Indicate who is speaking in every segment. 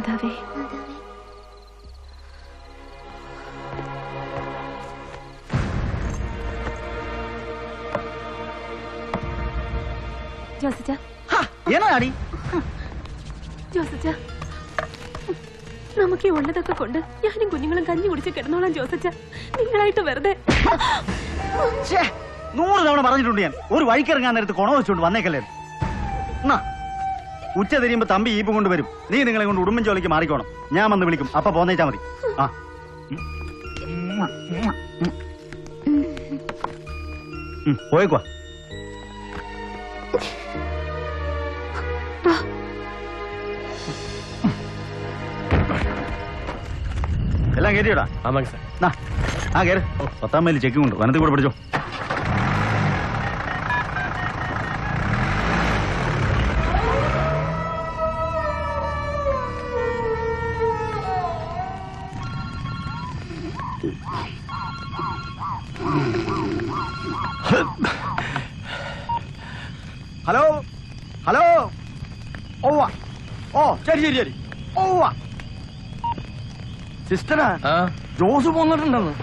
Speaker 1: മാതാവേ. ജോസച്ച നമുക്ക് ഈ ഉള്ളതൊക്കെ കൊണ്ട് ഞാനും കുഞ്ഞുങ്ങളും കഞ്ഞി കുടിച്ച് കിടന്നോളാം ജോസച്ച നിങ്ങളായിട്ട് വെറുതെ.
Speaker 2: നൂറ് തവണ പറഞ്ഞിട്ടുണ്ട് ഞാൻ. ഒരു വഴിക്കിറങ്ങാൻ നേരത്ത് കുണ വെച്ചുകൊണ്ട് വന്നേക്കല്ലേ. എന്നാ ഉച്ച തിരിയുമ്പോ തമ്പി ഈപ്പ് കൊണ്ടുവരും നീ നിങ്ങളെ കൊണ്ട് ഉടുമ്പൻ ജോലിക്ക് മാറിക്കോണം. ഞാൻ വന്ന് വിളിക്കും. അപ്പൊ പോന്നേച്ചാ മതി. പോയിക്കോ എല്ലാം കയറ്റിയോടാ ആ കേറ്. പത്താം മേൽ ചെക്ക് കൊണ്ട് വനത്തിൽ കൂടെ പിടിച്ചോ. ഹലോ? ഹലോ? ഓവ ഓ ശരി ശരി ശരി. ഓവ സിസ്റ്ററാ ജോസ് പോന്നിട്ടുണ്ടെന്ന്.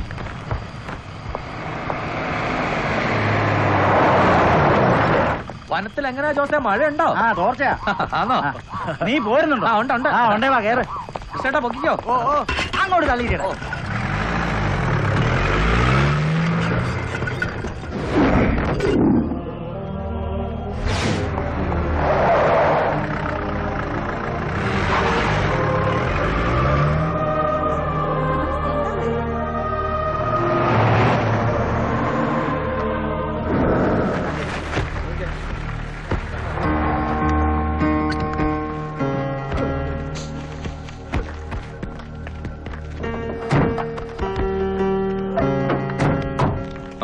Speaker 3: വനത്തിൽ എങ്ങനെയാ ജോസേ? മഴ ഉണ്ടോ
Speaker 2: ആ തോർച്ചയാ.
Speaker 3: ആണോ
Speaker 2: ആ, നീ പോരുന്നുണ്ടോ?
Speaker 3: ആ, ഉണ്ട്, ഉണ്ട്.
Speaker 2: ആ ഉണ്ടേ വാ കേറ്.
Speaker 3: ചേട്ടാ പൊക്കിക്കോ?
Speaker 2: ഓ ഓ. അങ്ങോട്ട് തള്ളിയിട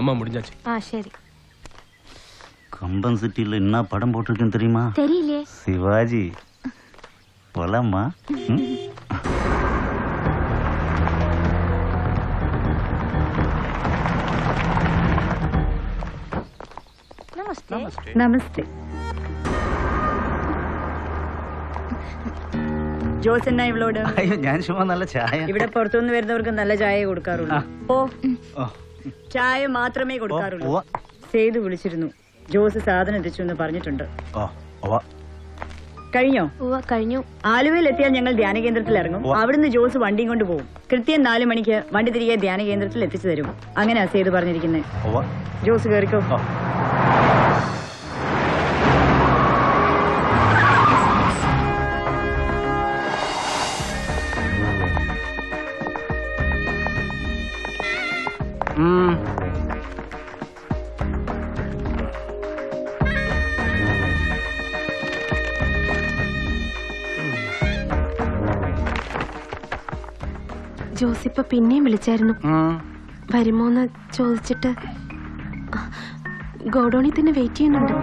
Speaker 3: அம்மா முடிஞ்சாச்சு
Speaker 1: ആ ശരി
Speaker 2: கம்பன் சிட்டில என்ன படம் போட்டிருக்குன்னு தெரியுமா
Speaker 1: തെരിയില്ലേ
Speaker 2: சிவாஜி போலாமா ம்?
Speaker 4: നമസ്തേ ജോസ് എന്നാ ഇവളോട്
Speaker 2: അയ്യോ ഞാൻ ചുമ്മാ നല്ല ചായ
Speaker 4: ഇവിടെ പുറത്തുനിന്ന് വരുന്നവർക്ക് നല്ല ചായ കൊടുക്കാറുള്ളൂ ഓ
Speaker 2: ഓ,
Speaker 4: ചായ മാത്രമേ കൊടുക്കാറുള്ളൂ. സേതു വിളിച്ചിരുന്നു. ജോസ് സാധനം എത്തിച്ചു എന്ന് പറഞ്ഞിട്ടുണ്ട്. കഴിഞ്ഞോ?
Speaker 1: കഴിഞ്ഞു.
Speaker 4: ആലുവയിൽ എത്തിയാൽ ഞങ്ങൾ ധ്യാന കേന്ദ്രത്തിൽ ഇറങ്ങും. അവിടുന്ന് ജോസ് വണ്ടിയും കൊണ്ട് പോകും കൃത്യം നാല് മണിക്ക് വണ്ടി തിരികെ ധ്യാന കേന്ദ്രത്തിൽ എത്തിച്ചു തരും. അങ്ങനെയാ സേതു പറഞ്ഞിരിക്കുന്നത്. ജോസ് കയറിക്കോ
Speaker 1: ജോസിപ്പ പിന്നെയും വിളിച്ചായിരുന്നു വരുമോന്ന് ചോദിച്ചിട്ട് ഗോഡോണി തന്നെ വെയിറ്റ് ചെയ്യുന്നുണ്ട്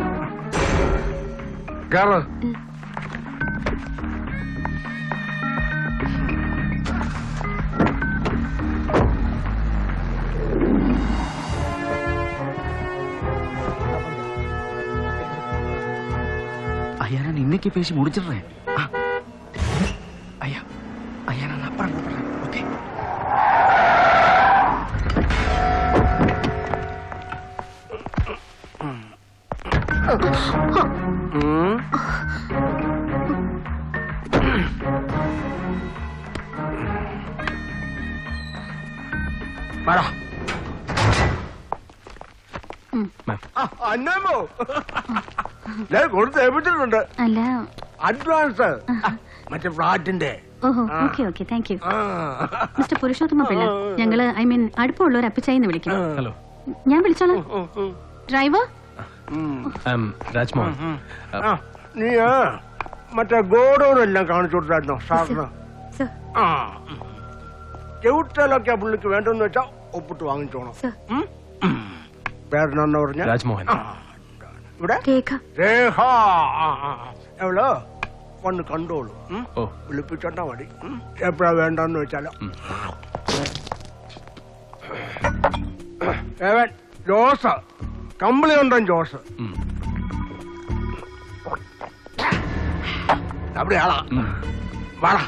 Speaker 2: ஐயா நான் இன்னைக்கு பேசி முடிச்சிடுறேன்
Speaker 5: അന്നമോ? ഞാൻ കൊടുത്ത് ഏൽപ്പിച്ചിട്ടുണ്ട്.
Speaker 6: അല്ല.
Speaker 5: അഡ്വാൻസ് മറ്റേ ഫ്ലാറ്റിന്റെ.
Speaker 6: ഓഹോ okay okay thank
Speaker 5: you.
Speaker 6: Mister Purushothama Pillai ഞങ്ങൾ ഐ മീൻ അടുപ്പമുള്ളവർ അപ്പിച്ചായിന്ന് വിളിക്കും
Speaker 3: ഹലോ.
Speaker 6: ഞാൻ വിളിച്ചോളാം. ഡ്രൈവർ?
Speaker 3: രാജ്മോഹൻ.
Speaker 5: ആ, നീ ആ, മറ്റേ ഗോഡൗണെല്ലാം കാണിച്ചു കൊടുത്തായിരുന്നോ? സാറിന്?
Speaker 6: സർ.
Speaker 5: ആ ചെവിട്ടലൊക്കെ പുള്ളിക്ക് വേണ്ടെന്ന് വെച്ചാ ഒപ്പിട്ട് വാങ്ങിച്ചോണം.
Speaker 6: സർ.
Speaker 5: ഉം? ഉം. പറഞ്ഞ?
Speaker 3: രാജ്മോഹൻ.
Speaker 5: ഇവിടെ?
Speaker 1: രേഖ.
Speaker 5: രേഖ. ആ, ആ, ആ. എവളോ വന്ന് കണ്ടോളൂ. ഉം?
Speaker 3: ഓ.
Speaker 5: വിളിപ്പിച്ചോണ്ടാ മതി. ഉം? എപ്പോഴാ വേണ്ടെന്ന് വെച്ചാലോ. ഏവൻ ജോസ്. കമ്പിളിയുണ്ടോ
Speaker 3: ജോഷ്
Speaker 5: അവിടെയാളാ വാടാ.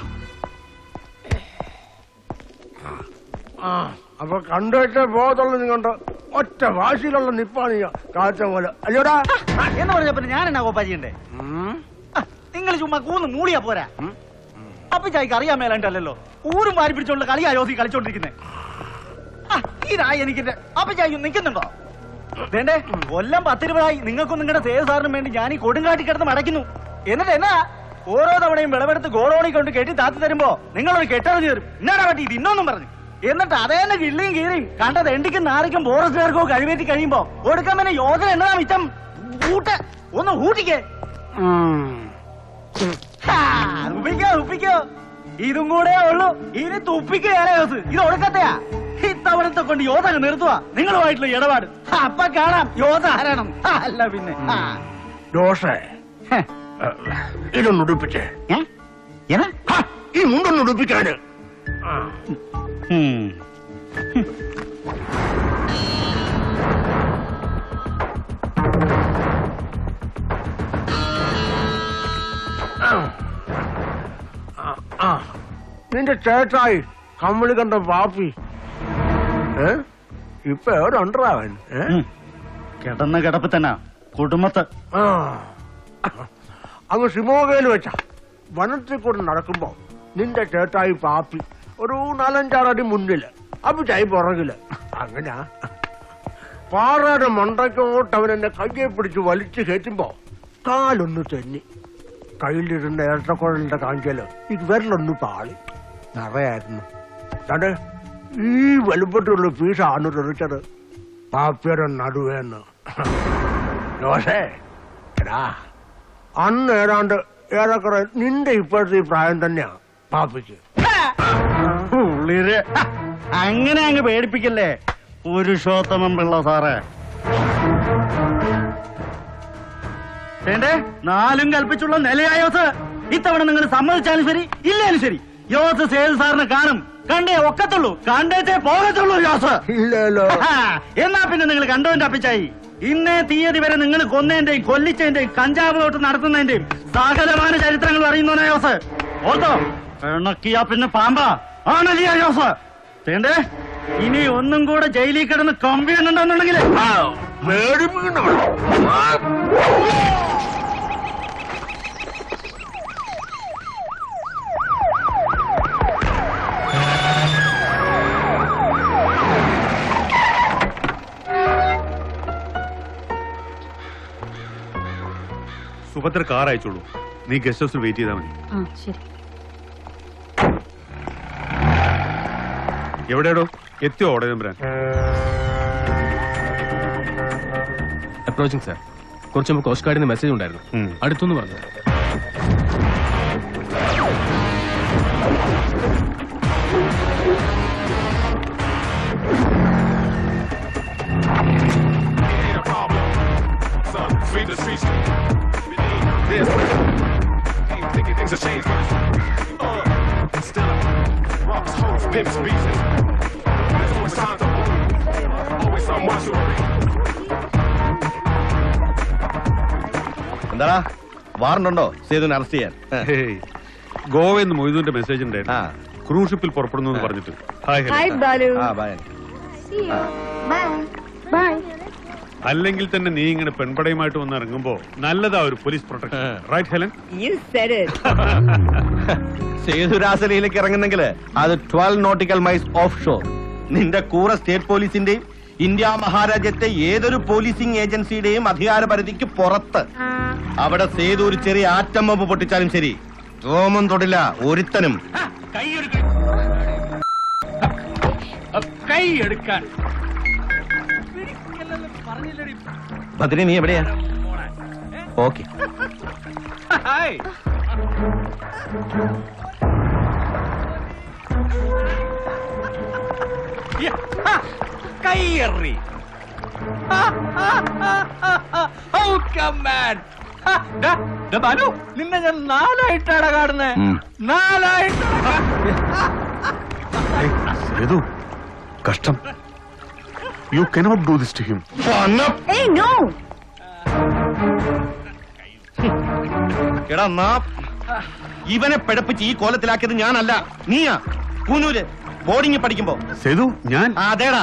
Speaker 5: ആ. അപ്പൊ കണ്ടുവെച്ചേ പോകത്തുള്ളൂ നിങ്ങണ്ട് ഒറ്റ വാശിയിലുള്ള നിപ്പാണ് കാഴ്ച പോലെ. അയ്യോടാ.
Speaker 2: എന്ന് പറഞ്ഞപ്പോ ഞാൻ എന്നാ
Speaker 5: ഗോപാജിയുണ്ടേ
Speaker 2: നിങ്ങൾ ചുമ്മാ കൂന്ന് മൂളിയാ പോരാ. അപ്പൊ ചായ്ക്ക് അറിയാൻ മേലാണ്ടല്ലോ. ഊരും വാരി പിടിച്ചോണ്ട് കളിയാ യോസി കളിച്ചോണ്ടിരിക്കുന്നേ. ഇതാ എനിക്ക് അപ്പൊ ചായ നിൽക്കുന്നുണ്ടോ വേണ്ടേ? കൊല്ലം പത്ത് രൂപയായി നിങ്ങൾക്കും നിങ്ങളുടെ സേവ് സാറിനും വേണ്ടി ഞാൻ ഈ കൊടുങ്കാട്ടി കിടന്ന് മടക്കുന്നു എന്നിട്ട് എന്നാ? ഓരോ തവണയും വിളവെടുത്ത് ഗോളോണി കൊണ്ട് കെട്ടി താത്തി തരുമ്പോ നിങ്ങളൊരു കെട്ടറിഞ്ഞു തരും. എന്നാടാ പറ്റി ഇത് ഇന്നൊന്നും പറഞ്ഞു. എന്നിട്ട് അതേന്നെ കിള്ളിയും കീറിയും കണ്ടത് എണ്ടിക്കും നാറിക്കും ഫോറസ്റ്റുകാർക്കോ കഴിവേറ്റി കഴിയുമ്പോ കൊടുക്കാൻ പിന്നെ യോജന എന്നതാ മിച്ചം? ഊട്ട്. ഒന്ന് ഊട്ടിക്കേ. ഉപ്പിക്കോ ഉപ്പിക്കോ. ഇതും കൂടെ ഉള്ളൂ. ഇനി തുപ്പിക്കുകയാണ് ഇത് ഒടുക്കത്തെയാ? ഇത്തവണത്തെ കൊണ്ട് യോധ അങ്ങ് നിർത്തുക നിങ്ങളുമായിട്ടുള്ള ഇടപാട്. അപ്പ കാണാം. യോധ ആരാണം അല്ല പിന്നെ.
Speaker 5: ദോഷ ഇതൊന്ന് ഉടുപ്പിച്ചേ. ഈ മുണ്ടൊന്ന് ഉടുപ്പിക്കാന് നിന്റെ ചേട്ടായി കമ്മിളി കണ്ട പാപ്പി ഇപ്പൊ ഏ?
Speaker 2: ഉം. കിടന്ന കിടപ്പ് തന്നെ കുടുംബത്ത്.
Speaker 5: ആ. അങ്ങ് ശിമോകയിൽ വെച്ച. വനത്തിൽ കൂടെ നടക്കുമ്പോ നിന്റെ ചേട്ടായി പാപ്പി ഒരു നാലഞ്ചാറടി മുന്നിൽ അപ്പിച്ചായി പുറകിൽ. അങ്ങനാ. പാറയുടെ മണ്ടക്കോട്ട് അവൻ എന്നെ കയ്യെ പിടിച്ച് വലിച്ചു കയറ്റുമ്പോ കാലൊന്ന് തെന്നി. കയ്യിലിരുന്ന ഏട്ടക്കുഴലിന്റെ കാഞ്ചൽ ഇത് വിരലൊന്ന് പാളി. നിറയായിരുന്നു. തടെ ഈ വലുപ്പത്തിലുള്ള പീസാണ് തെറിച്ചത്. പാപ്പിയുടെ നടുവേന്ന്. ജോസേ എടാ അന്ന് ഏതാണ്ട് ഏറെക്കുറെ നിന്റെ ഇപ്പോഴത്തെ ഈ പ്രായം തന്നെയാ പാപ്പിക്ക്.
Speaker 2: അങ്ങനെ അങ്ങ് പേടിപ്പിക്കല്ലേ? പുരുഷോത്തമം പിള്ള സാറേ. വേണ്ടേ? നാലും കൽപ്പിച്ചുള്ള നിലയായോസ്. ഇത്തവണ നിങ്ങൾ സമ്മതിച്ചാലും ശരി ഇല്ലാലും ശരി. യോസ് സേതു സാറിനെ കാണും. കണ്ടേ ഒക്കത്തുള്ളൂ. കണ്ടേച്ചേ പോകത്തുള്ളൂ യോസ്.
Speaker 5: ഇല്ലല്ലോ.
Speaker 2: എന്നാ പിന്നെ നിങ്ങൾ കണ്ടോന്റെ അപ്പിച്ചായി? ഇന്നേ തീയതി വരെ നിങ്ങൾ കൊന്നേന്റെയും കൊല്ലിച്ചതിന്റെയും കഞ്ചാവ് തൊട്ട് നടത്തുന്നതിന്റെയും സകലമായ ചരിത്രങ്ങൾ അറിയുന്നോനാ യോസ്. ഓർത്തോ? പിണക്കിയാ പിന്നെ പാമ്പാ. ആണല്ലേ യോസ്? തേണ്ടേ ഇനി ഒന്നും കൂടെ ജയിലിൽ കിടന്ന് കമ്പി എണ്ണുണ്ടെന്നുണ്ടെങ്കിൽ
Speaker 7: സുഭദ്ര കാർ അയച്ചോളൂ. നീ ഗസ്റ്റ് ഹൗസിൽ വെയിറ്റ് ചെയ്താൽ മതി.
Speaker 6: ആ ശരി.
Speaker 7: എവിടെയാടോ? എത്തിയോ ഓടനമ്പരാൻ
Speaker 3: അപ്രോച്ചിങ് സാർ കുറച്ച് മുമ്പ് കോസ്റ്റ് ഗാർഡിന് മെസ്സേജ് ഉണ്ടായിരുന്നു. അടുത്തൊന്ന് പറഞ്ഞു.
Speaker 8: Sweep the streets. This. Ain't Thinking things have changed. Uh, still, rocks, hoes, pimps, beaches. There's always time to move. Always someone to.
Speaker 9: എന്താടാ വാറണ്ടുണ്ടോ സേതുവിനെ അറസ്റ്റ് ചെയ്യാൻ
Speaker 7: ഗോവയിൽ നിന്ന് മൊയ്തുവിന്റെ മെസ്സേജ്
Speaker 9: ആ.
Speaker 7: ഉണ്ടായിരുന്നു ക്രൂസ് പുറപ്പെടുന്നു പറഞ്ഞിട്ട് ഹായ്
Speaker 4: ബാലു
Speaker 9: ആ ബായ്
Speaker 7: അല്ലെങ്കിൽ തന്നെ നീ ഇങ്ങനെ പെൺപടയുമായിട്ട് വന്ന് ഇറങ്ങുമ്പോ നല്ലതാ ഒരു police protection right Helen
Speaker 4: you said it
Speaker 9: സേതുരാസലയിലേക്ക് ഇറങ്ങുന്നെങ്കിൽ അത് twelve nautical miles of shore നിന്റെ കൂറ സ്റ്റേറ്റ് പോലീസിന്റെയും ഇന്ത്യ മഹാരാജ്യത്തെ ഏതൊരു പോലീസിംഗ് ഏജൻസിയുടെയും അധികാര പരിധിക്ക് പുറത്ത് അവിടെ സേതു ഒരു ചെറിയ ആറ്റം ബോംബ് പൊട്ടിച്ചാലും ശരി. രോമം തൊടില്ല ഒരുത്തനും.
Speaker 3: കൈ
Speaker 9: ഭദ്രി നീ എവിടെയാ? ഓക്കെ.
Speaker 3: കൈയറി ബാലു നിന്നെ ഞാൻ നാലായിട്ടാണ്
Speaker 9: കാണുന്നത്
Speaker 3: നാലായിട്ട്
Speaker 7: കഷ്ടം. You cannot do this
Speaker 4: to him
Speaker 9: എടാ നാ ഇവനെ പിഴപ്പിച്ച് ഈ കോലത്തിലാക്കിയത് ഞാനല്ല. നീയാ. കൂനൂര് ബോർഡിംഗ് പഠിക്കുമ്പോ.
Speaker 7: സേതു ഞാൻ.
Speaker 9: അതേടാ.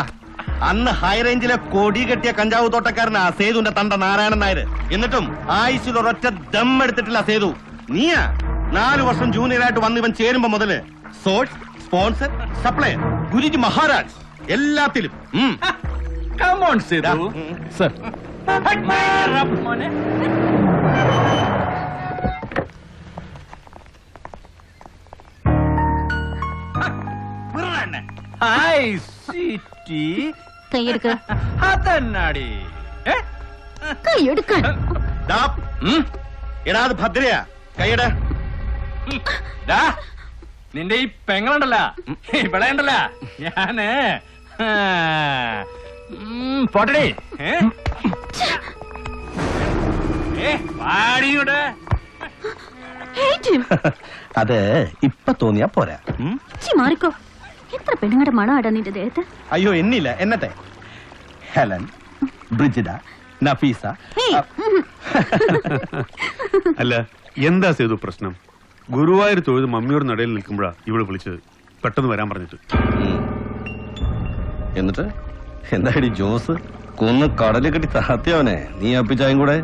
Speaker 9: അന്ന് ഹൈറേഞ്ചിലെ കൊടി കെട്ടിയ കഞ്ചാവ് തോട്ടക്കാരനാ സേതുവിന്റെ തണ്ട നാരായണൻ നായർ എന്നിട്ടും ആയുസിൽ ഒരൊറ്റ ദം എടുത്തിട്ടില്ല സേതു. നീയാ. നാലു വർഷം ജൂനിയറായിട്ട് വന്ന് ഇവൻ ചേരുമ്പോ മുതൽ source sponsor supplier Guruji Maharaj. എല്ലാത്തിലും. ഉം.
Speaker 3: കമോൺ
Speaker 9: ദാ,
Speaker 3: സേതു
Speaker 9: ഉം.
Speaker 3: സർ മോനെ ഹായ് സിറ്റി
Speaker 6: കൈയെടുക്ക.
Speaker 3: അതെന്നാടി. ഏ?
Speaker 6: കൈയെടുക്കാൻ
Speaker 9: ദാ, ഉം. എടാ അത് ഭദ്രയാ. കൈയുടെ.
Speaker 3: ദാ, നിന്റെ ഈ പെങ്ങളുണ്ടല്ല. ഇവിടെ ഉണ്ടല്ല. ഞാൻ. ആ, ഉം, പോട്ടെടി.
Speaker 9: അത് ഇപ്പൊ തോന്നിയാ പോരാ.
Speaker 6: മാറിക്കോ. എത്ര പെണ്ണുങ്ങളുടെ മണമാടാ നിന്റെ ദേഹത്ത്?
Speaker 9: അയ്യോ എന്നില്ല എന്നത്തെ? Helen
Speaker 6: Brigida Nafeesa.
Speaker 7: അല്ല എന്താ സേതു പ്രശ്നം? ഗുരുവായൂർ തൊഴുത് മമ്മിയോട് നടയിൽ നിൽക്കുമ്പോഴാ ഇവിടെ വിളിച്ചത്. പെട്ടെന്ന് വരാൻ പറഞ്ഞിട്ട്.
Speaker 9: എന്നിട്ട്? എന്താടി ജോസ്? കൊന്ന് കടൽ കെട്ടി താത്തിയവനെ നീ അപ്പിച്ചായും കൂടെ.